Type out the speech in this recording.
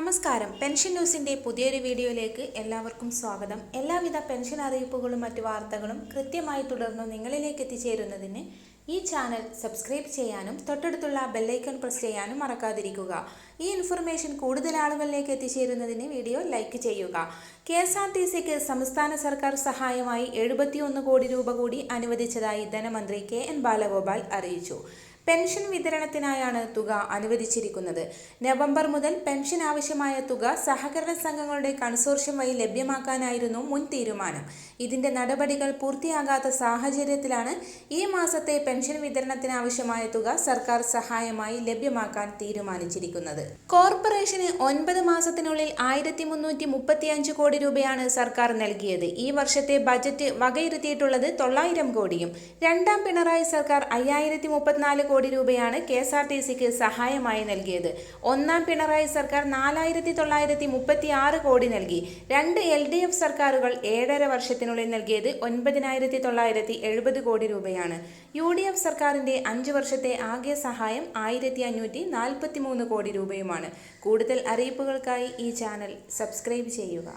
നമസ്കാരം. പെൻഷൻ ന്യൂസിന്റെ പുതിയൊരു വീഡിയോയിലേക്ക് എല്ലാവർക്കും സ്വാഗതം. എല്ലാവിധ പെൻഷൻ അറിയിപ്പുകളും മറ്റു വാർത്തകളും കൃത്യമായി തുടർന്ന് നിങ്ങളിലേക്ക് എത്തിച്ചേരുന്നതിന് ഈ ചാനൽ സബ്സ്ക്രൈബ് ചെയ്യാനും തൊട്ടടുത്തുള്ള ബെല്ലൈക്കൺ പ്രസ് ചെയ്യാനും മറക്കാതിരിക്കുക. ഈ ഇൻഫർമേഷൻ കൂടുതൽ ആളുകളിലേക്ക് എത്തിച്ചേരുന്നതിന് വീഡിയോ ലൈക്ക് ചെയ്യുക. കെ എസ് ആർ ടി സിക്ക് സംസ്ഥാന സർക്കാർ സഹായമായി എഴുപത്തിയൊന്ന് കോടി രൂപ കൂടി അനുവദിച്ചതായി ധനമന്ത്രി കെ എൻ ബാലഗോപാൽ അറിയിച്ചു. പെൻഷൻ വിതരണത്തിനായാണ് തുക അനുവദിച്ചിരിക്കുന്നത്. നവംബർ മുതൽ പെൻഷൻ ആവശ്യമായ തുക സഹകരണ സംഘങ്ങളുടെ കൺസോർഷ്യം വഴി ലഭ്യമാക്കാനായിരുന്നു മുൻ തീരുമാനം. ഇതിന്റെ നടപടികൾ പൂർത്തിയാകാത്ത സാഹചര്യത്തിലാണ് ഈ മാസത്തെ പെൻഷൻ വിതരണത്തിനാവശ്യമായ തുക സർക്കാർ സഹായമായി ലഭ്യമാക്കാൻ തീരുമാനിച്ചിരിക്കുന്നത്. കോർപ്പറേഷന് ഒൻപത് മാസത്തിനുള്ളിൽ ആയിരത്തി മുന്നൂറ്റി മുപ്പത്തിയഞ്ച് കോടി രൂപയാണ് സർക്കാർ നൽകിയത്. ഈ വർഷത്തെ ബജറ്റ് വകയിരുത്തിയിട്ടുള്ളത് തൊള്ളായിരം കോടിയും. രണ്ടാം പിണറായി സർക്കാർ അയ്യായിരത്തി മുപ്പത്തിനാല് കോടി രൂപയാണ് കെ എസ് ആർ ടി സിക്ക് സഹായമായി നൽകിയത്. ഒന്നാം പിണറായി സർക്കാർ നാലായിരത്തി തൊള്ളായിരത്തി മുപ്പത്തി ആറ് കോടി നൽകി. രണ്ട് എൽ ഡി എഫ് സർക്കാരുകൾ ഏഴര വർഷത്തിനുള്ളിൽ നൽകിയത് ഒൻപതിനായിരത്തി തൊള്ളായിരത്തി എഴുപത് കോടി രൂപയാണ്. യു ഡി എഫ് സർക്കാരിന്റെ അഞ്ച് വർഷത്തെ ആകെ സഹായം ആയിരത്തി അഞ്ഞൂറ്റി നാൽപ്പത്തി മൂന്ന് കോടി രൂപയുമാണ്. കൂടുതൽ അറിയിപ്പുകൾക്കായി ഈ ചാനൽ സബ്സ്ക്രൈബ് ചെയ്യുക.